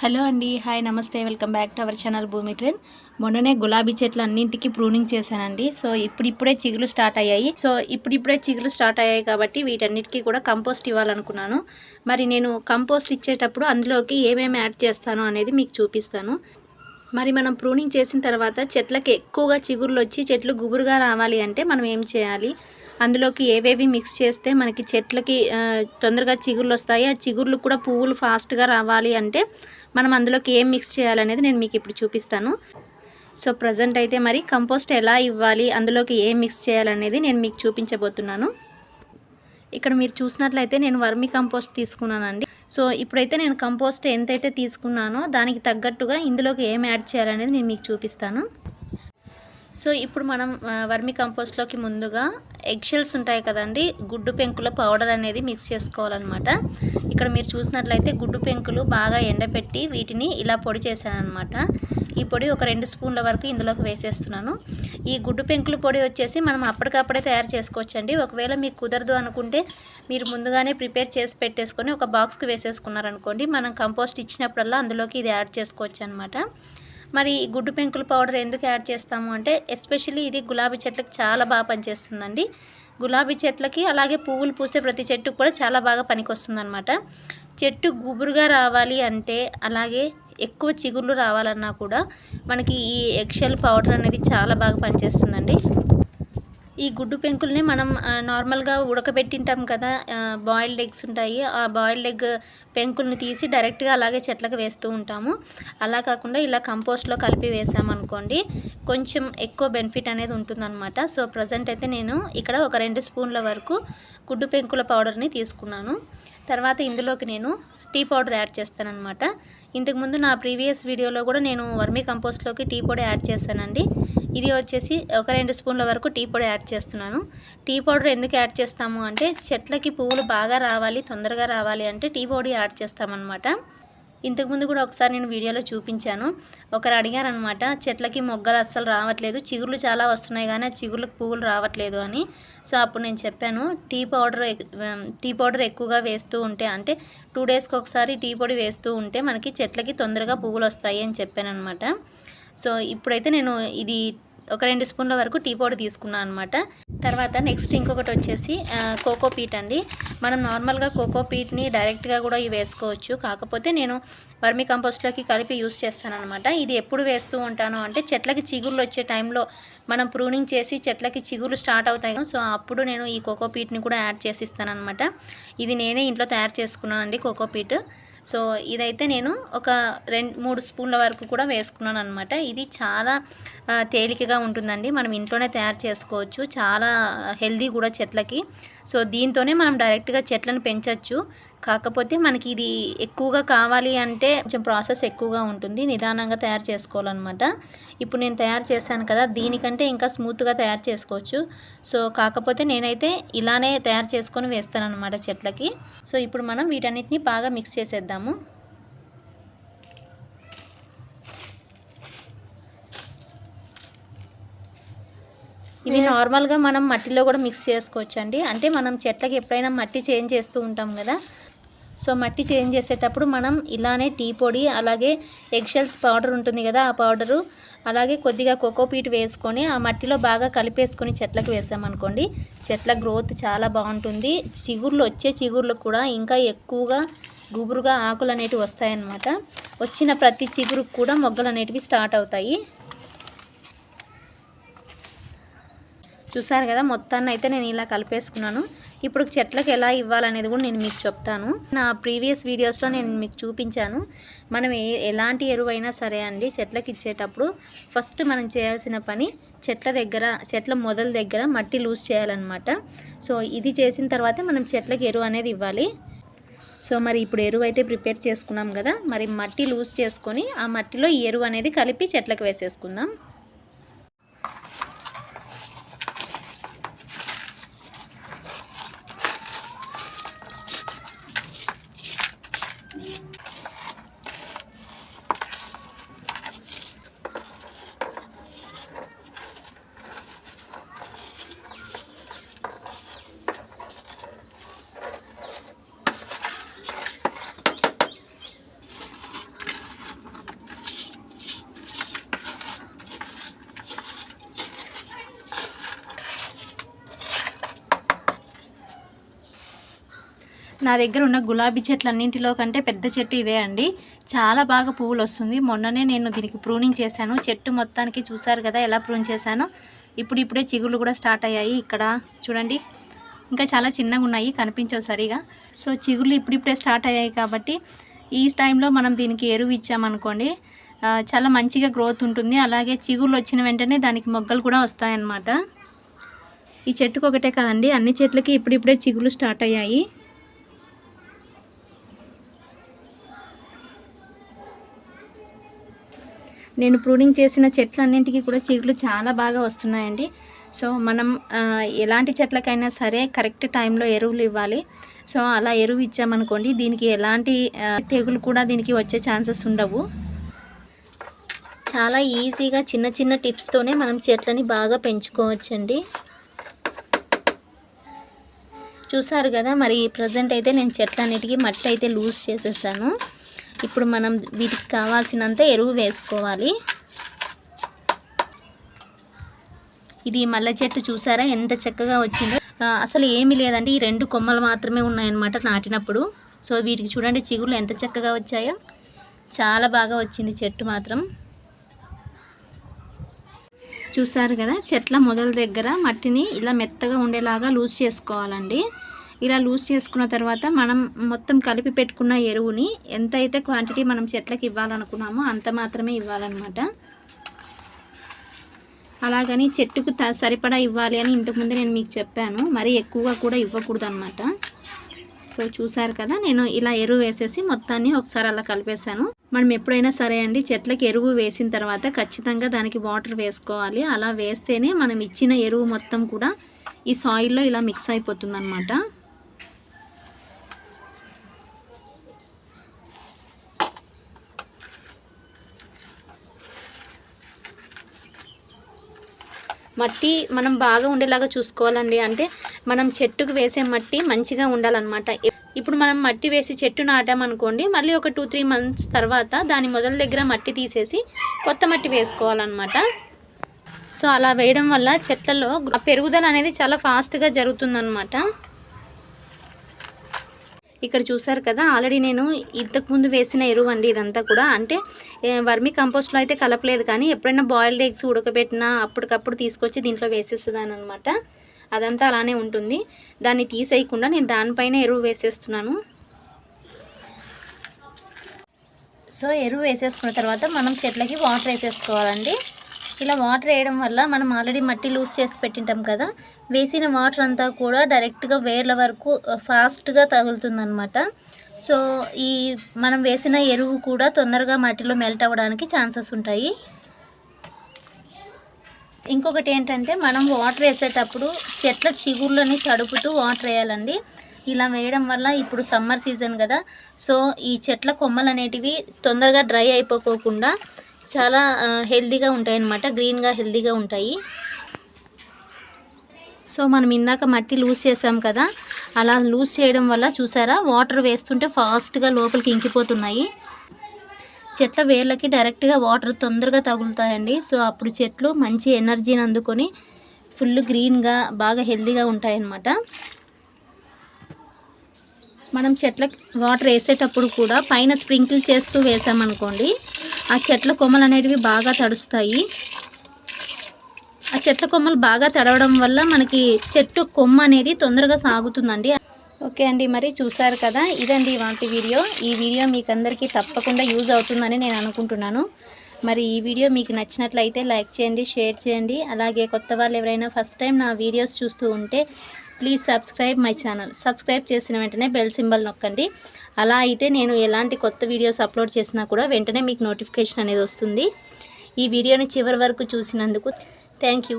Hello అండి hi నమస్తే welcome back to our channel Bhoomi trend. మొన్ననే గులాబీ చెట్లు అన్నింటికి ప్రూనింగ్ చేశానండి. సో ఇప్పుడిప్పుడే చిగులు స్టార్ట్ అయ్యాయి. సో ఇప్పుడిప్పుడే చిగులు స్టార్ట్ అయ్యాయి కాబట్టి వీటన్నిటికీ కూడా కంపోస్ట్ ఇవ్వాలనుకున్నాను. మరి నేను కంపోస్ట్ ఇచ్చేటప్పుడు అందులోకి ఏమేమి యాడ్ చేస్తాను అనేది మీకు చూపిస్తాను. మరి మనం ప్రూనింగ్ చేసిన తర్వాత చెట్లకి ఎక్కువగా చిగుర్లు వచ్చి చెట్లు గుబురుగా రావాలి అంటే మనం ఏం చేయాలి? అందులోకి ఏవేవి మిక్స్ చేస్తే మనకి చెట్లకి తొందరగా చిగుర్లు వస్తాయి. ఆ చిగుర్లు కూడా పువ్వులు ఫాస్ట్గా రావాలి అంటే మనం అందులోకి ఏం మిక్స్ చేయాలనేది నేను మీకు ఇప్పుడు చూపిస్తాను. సో ప్రజెంట్ అయితే మరి కంపోస్ట్ ఎలా ఇవ్వాలి అందులోకి ఏం మిక్స్ చేయాలనేది నేను మీకు చూపించబోతున్నాను. ఇక్కడ మీరు చూసినట్లయితే నేను వర్మి కంపోస్ట్ తీసుకున్నానండి. సో ఇప్పుడైతే నేను కంపోస్ట్ ఎంతైతే తీసుకున్నానో దానికి తగ్గట్టుగా ఇందులోకి ఏం యాడ్ చేయాలనేది నేను మీకు చూపిస్తాను. సో ఇప్పుడు మనం వర్మి కంపోస్ట్లోకి ముందుగా ఎగ్షెల్స్ ఉంటాయి కదండి గుడ్డు పెంకుల పౌడర్ అనేది మిక్స్ చేసుకోవాలన్నమాట. ఇక్కడ మీరు చూసినట్లయితే గుడ్డు పెంకులు బాగా ఎండపెట్టి వీటిని ఇలా పొడి చేశాను అనమాట ఈ పొడి ఒక రెండు స్పూన్ల వరకు ఇందులోకి వేసేస్తున్నాను. ఈ గుడ్డు పెంకుల పొడి వచ్చేసి మనం అప్పటికప్పుడే తయారు చేసుకోవచ్చండి. ఒకవేళ మీకు కుదరదు అనుకుంటే మీరు ముందుగానే ప్రిపేర్ చేసి పెట్టేసుకొని ఒక బాక్స్కి వేసేసుకున్నారనుకోండి మనం కంపోస్ట్ ఇచ్చినప్పుడల్లా అందులోకి ఇది యాడ్ చేసుకోవచ్చు అనమాట మరి ఈ గుడ్డు పెంకుల పౌడర్ ఎందుకు యాడ్ చేస్తాము అంటే ఎస్పెషల్లీ ఇది గులాబీ చెట్లకు చాలా బాగా పనిచేస్తుందండి. గులాబీ చెట్లకి అలాగే పువ్వులు పూసే ప్రతి చెట్టుకు కూడా చాలా బాగా పనికొస్తుందనమాట చెట్టు గుబురుగా రావాలి అంటే అలాగే ఎక్కువ చిగుళ్ళు రావాలన్నా కూడా మనకి ఈ ఎగ్షెల్ పౌడర్ అనేది చాలా బాగా పనిచేస్తుందండి. ఈ గుడ్డు పెంకుల్ని మనం నార్మల్గా ఉడకబెట్టింటాం కదా బాయిల్డ్ ఎగ్స్ ఉంటాయి ఆ బాయిల్డ్ ఎగ్ పెంకుల్ని తీసి డైరెక్ట్గా అలాగే చెట్లకు వేస్తూ ఉంటాము. అలా కాకుండా ఇలా కంపోస్ట్లో కలిపి వేసామనుకోండి కొంచెం ఎక్కువ బెనిఫిట్ అనేది ఉంటుందన్నమాట. సో ప్రజెంట్ అయితే నేను ఇక్కడ ఒక రెండు స్పూన్ల వరకు గుడ్డు పెంకుల పౌడర్ని తీసుకున్నాను. తర్వాత ఇందులోకి నేను టీ పౌడర్ యాడ్ చేస్తానన్నమాట. ఇంతకుముందు నా ప్రీవియస్ వీడియోలో కూడా నేను వర్మీ కంపోస్ట్లోకి టీ పొడి యాడ్ చేశానండి. ఇది వచ్చేసి ఒక రెండు స్పూన్ల వరకు టీ పొడి యాడ్ చేస్తున్నాను. టీ పౌడర్ ఎందుకు యాడ్ చేస్తాము అంటే చెట్లకి పువ్వులు బాగా రావాలి తొందరగా రావాలి అంటే టీ పొడి యాడ్ చేస్తామన్నమాట. ఇంతకుముందు కూడా ఒకసారి నేను వీడియోలో చూపించాను. ఒకరు అడిగారనమాట చెట్లకి మొగ్గలు అస్సలు రావట్లేదు చిగుర్లు చాలా వస్తున్నాయి కానీ ఆ చిగుర్లకు పువ్వులు రావట్లేదు అని. సో అప్పుడు నేను చెప్పాను టీ పౌడర్ టీ పౌడర్ ఎక్కువగా వేస్తూ ఉంటే అంటే టూ డేస్కి ఒకసారి టీ పొడి వేస్తూ ఉంటే మనకి చెట్లకి తొందరగా పువ్వులు వస్తాయి అని చెప్పాను అనమాట సో ఇప్పుడైతే నేను ఇది ఒక రెండు స్పూన్ల వరకు టీ పౌడర్ తీసుకున్నాను అనమాట తర్వాత నెక్స్ట్ ఇంకొకటి వచ్చేసి కోకో పీట్ అండి. మనం నార్మల్గా కోకో పీట్ని డైరెక్ట్గా కూడా ఇవి వేసుకోవచ్చు. కాకపోతే నేను వర్మి కంపోస్ట్లోకి కలిపి యూస్ చేస్తానమాట ఇది ఎప్పుడు వేస్తూ ఉంటాను అంటే చెట్లకి చిగుర్లు వచ్చే టైంలో మనం ప్రూనింగ్ చేసి చెట్లకి చిగుళ్ళు స్టార్ట్ అవుతాయి సో అప్పుడు నేను ఈ కోకో పీట్ని కూడా యాడ్ చేసి ఇస్తానన్నమాట. ఇది నేనే ఇంట్లో తయారు చేసుకున్నానండి కోకో పీట్. సో ఇదైతే నేను ఒక రెండు మూడు స్పూన్ల వరకు కూడా వేసుకున్నాను అనమాట ఇది చాలా తేలికగా ఉంటుందండి. మనం ఇంట్లోనే తయారు చేసుకోవచ్చు. చాలా హెల్దీ కూడా చెట్లకి. సో దీంతోనే మనం డైరెక్ట్గా చెట్లను పెంచవచ్చు కాకపోతే మనకి ఇది ఎక్కువగా కావాలి అంటే కొంచెం ప్రాసెస్ ఎక్కువగా ఉంటుంది. నిదానంగా తయారు చేసుకోవాలన్నమాట. ఇప్పుడు నేను తయారు చేశాను కదా దీనికంటే ఇంకా స్మూత్గా తయారు చేసుకోవచ్చు. సో కాకపోతే నేనైతే ఇలానే తయారు చేసుకొని వేస్తాను అనమాట చెట్లకి. సో ఇప్పుడు మనం వీటన్నిటిని బాగా మిక్స్ చేసేద్దాము. ఇవి నార్మల్గా మనం మట్టిలో కూడా మిక్స్ చేసుకోవచ్చు అండి అంటే మనం చెట్లకి ఎప్పుడైనా మట్టి చేంజ్ చేస్తూ ఉంటాం కదా సో మట్టి చేంజ్ చేసేటప్పుడు మనం ఇలానే టీ పొడి అలాగే ఎగ్షెల్స్ పౌడర్ ఉంటుంది కదా ఆ పౌడరు అలాగే కొద్దిగా కోకోపీట్ వేసుకొని ఆ మట్టిలో బాగా కలిపేసుకొని చెట్లకు వేసామనుకోండి చెట్ల గ్రోత్ చాలా బాగుంటుంది. చిగుర్లు వచ్చే చిగుర్లు కూడా ఇంకా ఎక్కువగా గుబురుగా ఆకులు అనేటివి వస్తాయన్నమాట. వచ్చిన ప్రతి చిగురుకు కూడా మొగ్గలు అనేటివి స్టార్ట్ అవుతాయి. చూసారు కదా మొత్తాన్ని అయితే నేను ఇలా కలిపేసుకున్నాను. ఇప్పుడు చెట్లకు ఎలా ఇవ్వాలనేది కూడా నేను మీకు చెప్తాను. నా ప్రీవియస్ వీడియోస్లో నేను మీకు చూపించాను. మనం ఏ ఎలాంటి ఎరువైనా సరే అండి చెట్లకు ఇచ్చేటప్పుడు ఫస్ట్ మనం చేయాల్సిన పని చెట్ల దగ్గర చెట్ల మొదల దగ్గర మట్టి లూజ్ చేయాలన్నమాట. సో ఇది చేసిన తర్వాత మనం చెట్లకు ఎరువు అనేది ఇవ్వాలి. సో మరి ఇప్పుడు ఎరువు అయితే ప్రిపేర్ చేసుకున్నాం కదా మరి మట్టి లూజ్ చేసుకొని ఆ మట్టిలో ఈ ఎరువు అనేది కలిపి చెట్లకు వేసేసుకుందాం. నా దగ్గర ఉన్న గులాబీ చెట్లు అన్నింటిలో కంటే పెద్ద చెట్టు ఇదే అండి. చాలా బాగా పువ్వులు వస్తుంది మొన్ననే నేను దీనికి ప్రూనింగ్ చేశాను. చెట్టు మొత్తానికి చూసారు కదా ఎలా ప్రూన్ చేశాను? ఇప్పుడు ఇప్పుడే చిగుళ్ళు కూడా స్టార్ట్ అయ్యాయి ఇక్కడ. చూడండి. ఇంకా చాలా చిన్నగా ఉన్నాయి కనిపించవు సరిగా. సో చిగుళ్ళు ఇప్పుడిప్పుడే స్టార్ట్ అయ్యాయి కాబట్టి ఈ టైంలో మనం దీనికి ఎరువు ఇచ్చామనుకోండి చాలా మంచిగా గ్రోత్ ఉంటుంది. అలాగే చిగుళ్ళు వచ్చిన వెంటనే దానికి మొగ్గలు కూడా వస్తాయన్నమాట. ఈ చెట్టుకు ఒకటే కాదండి. అన్ని చెట్లకి ఇప్పుడిప్పుడే చిగుళ్ళు స్టార్ట్ అయ్యాయి. నేను ప్రూనింగ్ చేసిన చెట్లన్నింటికి కూడా చిగుళ్ళు చాలా బాగా వస్తున్నాయండి. సో మనం ఎలాంటి చెట్లకైనా సరే కరెక్ట్ టైంలో ఎరువులు ఇవ్వాలి. సో అలా ఎరువు ఇచ్చామనుకోండి దీనికి ఎలాంటి తెగులు కూడా దీనికి వచ్చే ఛాన్సెస్ ఉండవు. చాలా ఈజీగా చిన్న చిన్న టిప్స్తోనే మనం చెట్లని బాగా పెంచుకోవచ్చండి. చూసారు కదా మరి ప్రజెంట్ అయితే నేను చెట్లన్నిటికీ మట్టి అయితే లూజ్ చేసేసాను. ఇప్పుడు మనం వీటికి కావాల్సినంత ఎరువు వేసుకోవాలి. ఇది మల్లె చెట్టు చూసారా? ఎంత చక్కగా వచ్చిందో. అసలు ఏమీ లేదండి. ఈ రెండు కొమ్మలు మాత్రమే ఉన్నాయన్నమాట నాటినప్పుడు. సో వీటికి చూడండి చిగుళ్ళు ఎంత చక్కగా వచ్చాయో. చాలా బాగా వచ్చింది చెట్టు మాత్రం. చూసారు కదా చెట్ల మొదల దగ్గర మట్టిని ఇలా మెత్తగా ఉండేలాగా లూజ్ చేసుకోవాలండి. ఇలా లూజ్ చేసుకున్న తర్వాత మనం మొత్తం కలిపి పెట్టుకున్న ఎరువుని ఎంత అయితే క్వాంటిటీ మనం చెట్లకి ఇవ్వాలనుకున్నామో అంత మాత్రమే ఇవ్వాలన్నమాట. అలాగని చెట్టుకు త సరిపడా ఇవ్వాలి అని ఇంతకుముందు నేను మీకు చెప్పాను. మరి ఎక్కువగా కూడా ఇవ్వకూడదు అనమాట సో చూసారు కదా నేను ఇలా ఎరువు వేసేసి మొత్తాన్ని ఒకసారి అలా కలిపేశాను. మనం ఎప్పుడైనా సరే అండి చెట్లకి ఎరువు వేసిన తర్వాత ఖచ్చితంగా దానికి వాటర్ వేసుకోవాలి. అలా వేస్తేనే మనం ఇచ్చిన ఎరువు మొత్తం కూడా ఈ సాయిల్లో ఇలా మిక్స్ అయిపోతుంది మట్టి మనం బాగా ఉండేలాగా చూసుకోవాలండి. అంటే మనం చెట్టుకు వేసే మట్టి మంచిగా ఉండాలన్నమాట. ఇప్పుడు మనం మట్టి వేసి చెట్టు నాటామనుకోండి మళ్ళీ ఒక టూ త్రీ మంత్స్ తర్వాత దాని మొదల దగ్గర మట్టి తీసేసి కొత్త మట్టి వేసుకోవాలన్నమాట. సో అలా వేయడం వల్ల చెట్లలో ఆ పెరుగుదల అనేది చాలా ఫాస్ట్గా జరుగుతుందన్నమాట. ఇక్కడ చూసారు కదా ఆల్రెడీ నేను ఇంతకుముందు వేసిన ఎరువు అండి ఇదంతా కూడా. అంటే వర్మి కంపోస్ట్లో అయితే కలపలేదు కానీ ఎప్పుడైనా బాయిల్డ్ ఎగ్స్ ఉడకబెట్టినా అప్పటికప్పుడు తీసుకొచ్చి దీంట్లో వేసేస్తుందని అనమాట అదంతా అలానే ఉంటుంది. దాన్ని తీసేయకుండా నేను దానిపైన ఎరువు వేసేస్తున్నాను. సో ఎరువు వేసేసుకున్న తర్వాత మనం చెట్లకి వాటర్ వేసేసుకోవాలండి. ఇలా వాటర్ వేయడం వల్ల మనం ఆల్రెడీ మట్టి లూజ్ చేసి పెట్టింటాం కదా వేసిన వాటర్ అంతా కూడా డైరెక్ట్గా వేర్ల వరకు ఫాస్ట్గా తగులుతుందన్నమాట. సో ఈ మనం వేసిన ఎరువు కూడా తొందరగా మట్టిలో మెల్ట్ అవ్వడానికి ఛాన్సెస్ ఉంటాయి. ఇంకొకటి ఏంటంటే మనం వాటర్ వేసేటప్పుడు చెట్ల చిగుళ్ళని తడుపుతూ వాటర్ వేయాలండి. ఇలా వేయడం వల్ల ఇప్పుడు సమ్మర్ సీజన్ కదా సో ఈ చెట్ల కొమ్మలు అనేటివి తొందరగా డ్రై అయిపోకోకుండా చాలా హెల్దీగా ఉంటాయి అన్నమాట గ్రీన్గా హెల్దీగా ఉంటాయి. సో మనం ఇందాక మట్టి లూజ్ చేసాం కదా అలా లూజ్ చేయడం వల్ల చూసారా వాటర్ వేస్తుంటే ఫాస్ట్గా లోపలికి ఇంకిపోతున్నాయి. చెట్ల వేర్లకి డైరెక్ట్గా వాటర్ తొందరగా తగులుతాయండి. సో అప్పుడు చెట్లు మంచి ఎనర్జీని అందుకొని ఫుల్ గ్రీన్గా బాగా హెల్దీగా ఉంటాయన్నమాట. మనం చెట్లకి వాటర్ వేసేటప్పుడు కూడా పైన స్ప్రింకిల్ చేస్తూ వేసామనుకోండి ఆ చెట్ల కొమ్మలు అనేటివి బాగా తడుస్తాయి. ఆ చెట్ల కొమ్మలు బాగా తడవడం వల్ల మనకి చెట్టు కొమ్మ అనేది తొందరగా సాగుతుందండి. ఓకే అండి మరి చూసారు కదా? ఇదండి వాటి వీడియో. ఈ వీడియో మీకు అందరికీ తప్పకుండా యూజ్ అవుతుందని నేను అనుకుంటున్నాను. మరి ఈ వీడియో మీకు నచ్చినట్లయితే లైక్ చేయండి షేర్ చేయండి. అలాగే కొత్త వాళ్ళు ఎవరైనా ఫస్ట్ టైం నా వీడియోస్ చూస్తూ ఉంటే please subscribe my channel. Subscribe చేసిన వెంటనే బెల్ సింబల్ నొక్కండి. అలా అయితే నేను ఎలాంటి కొత్త వీడియోస్ అప్లోడ్ చేసినా కూడా వెంటనే మీకు నోటిఫికేషన్ అనేది వస్తుంది. ఈ వీడియోని చివరి వరకు చూసినందుకు థ్యాంక్ యూ.